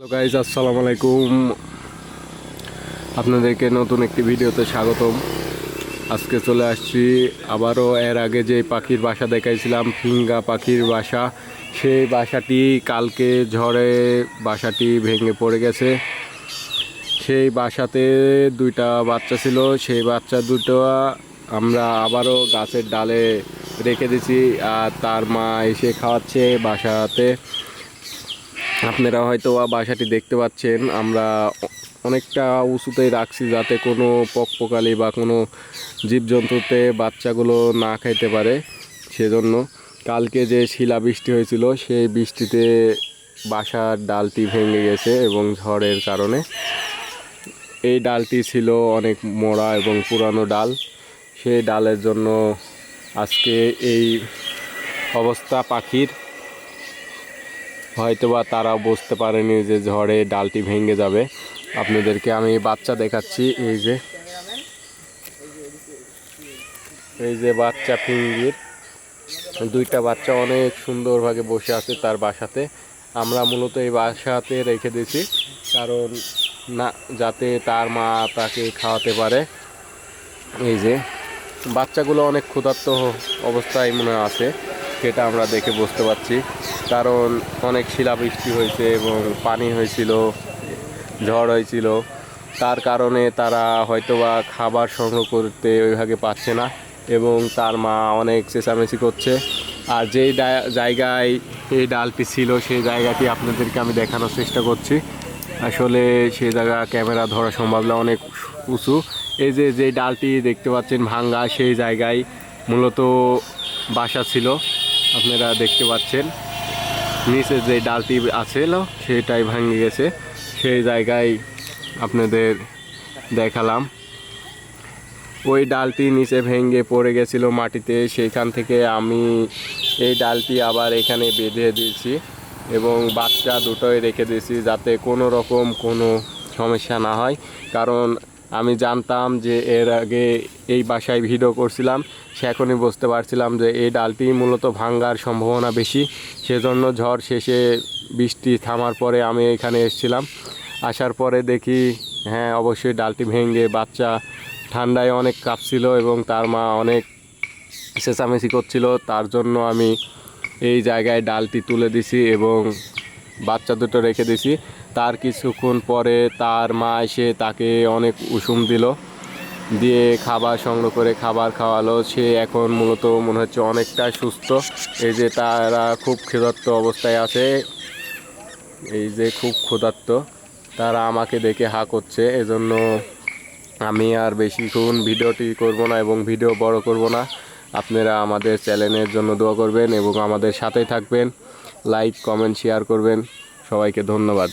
Hello guys আসসালামু আলাইকুম। আপনাদেরকে নতুন একটি ভিডিওতে স্বাগতম। আজকে চলে আসছি, আবারও এর আগে যে পাখির বাসা দেখাইছিলাম, ফিঙ্গা পাখির বাসা, সেই বাসাটি কালকে ঝড়ে বাসাটি ভেঙে পড়ে গেছে। সেই বাসাতে দুইটা বাচ্চা ছিল, সেই বাচ্চা দুটো আমরা আবারও গাছের ডালে রেখে দিছি, আর তার মা এসে খাওয়াচ্ছে বাসাতে। আপনারা হয়তো বা বাসাটি দেখতে পাচ্ছেন, আমরা অনেকটা উঁচুতেই রাখছি যাতে কোনো পকপকালি বা কোনো জীবজন্তুতে বাচ্চাগুলো না খাইতে পারে সেজন্য। কালকে যে শিলা বৃষ্টি হয়েছিল, সেই বৃষ্টিতে বাসার ডালটি ভেঙে গেছে এবং ঝড়ের কারণে। এই ডালটি ছিল অনেক মোড়া এবং পুরানো ডাল। সেই ডালের জন্য আজকে এই অবস্থা পাখির। হয়তোবা তারা বুঝতে পারেনি যে ঝড়ে ডালটি ভেঙে যাবে। আপনাদেরকে আমি বাচ্চা দেখাচ্ছি, এই যে। এই যে বাচ্চা ফিঙ্গির। দুইটা বাচ্চা অনেক সুন্দরভাবে বসে আছে তার বাসাতে। আমরা মূলত এই বাসাতে রেখে দিয়েছি, কারণ না, যাতে তার মা তাকে খাওয়াতে পারে। এই যে, বাচ্চাগুলো অনেক ক্ষুধার্ত অবস্থায় মনে আছে। সেটা আমরা দেখে বুঝতে পারছি। কারণ অনেক শিলাবৃষ্টি হয়েছে এবং পানি হয়েছিল, ঝড় হয়েছিল। তার কারণে তারা হয়তোবা খাবার সংগ্রহ করতে ওইভাবে পাচ্ছে না এবং তার মা অনেক চেঁচামেচি করছে। আর যেই জায়গায় এই ডালটি ছিল, সেই জায়গাটি আপনাদেরকে আমি দেখানোর চেষ্টা করছি। আসলে সেই জায়গা ক্যামেরা ধরা সম্ভব না, অনেক উঁচু। এই যে যে ডালটি দেখতে পাচ্ছেন ভাঙ্গা, সেই জায়গায় মূলত বাসা ছিল। আপনারা দেখতে পাচ্ছেন। নিচে যে ডালটি আছে সেটাই ভেঙে গেছে। সেই জায়গায় আপনাদের দেখালাম। ওই ডালটি নিচে ভেঙে পড়ে গেছিল মাটিতে। সেইখান থেকে আমি এই ডালটি আবার এখানে বেঁধে দিয়েছি এবং বাচ্চা দুটোই রেখে দিয়েছি যাতে কোনো রকম কোনো সমস্যা না হয়। কারণ আমি জানতাম যে এর আগে এই বাসায় ভিডিও করছিলাম, সে এখনই বুঝতে পারছিলাম যে এই ডালটি মূলত ভাঙ্গার সম্ভাবনা বেশি। সেজন্য ঝড় শেষে বৃষ্টি থামার পরে আমি এখানে এসেছিলাম। আসার পরে দেখি হ্যাঁ অবশ্যই ডালটি ভেঙে বাচ্চা ঠান্ডায় অনেক কাঁপছিল এবং তার মা অনেক চেঁচামেচি করছিল। তার জন্য আমি এই জায়গায় ডালটি তুলে দিছি এবং বাচ্চা দুটো রেখে দিছি। তার কিছুক্ষণ পরে তার মা এসে তাকে অনেক উষুম দিল, দিয়ে খাবার সংগ্রহ করে খাবার খাওয়ালো। সে এখন মূলত মনে হচ্ছে অনেকটা সুস্থ। এই যে তারা খুব ক্ষুধার্ত অবস্থায় আছে, এই যে খুব ক্ষুধার্ত। তারা আমাকে দেখে হা করছে, এজন্য আমি আর বেশিক্ষণ ভিডিওটি করব না এবং ভিডিও বড় করব না। আপনারা আমাদের চ্যানেলের জন্য দোয়া করবেন এবং আমাদের সাথেই থাকবেন। লাইক, কমেন্ট, শেয়ার করবেন। সবাইকে ধন্যবাদ।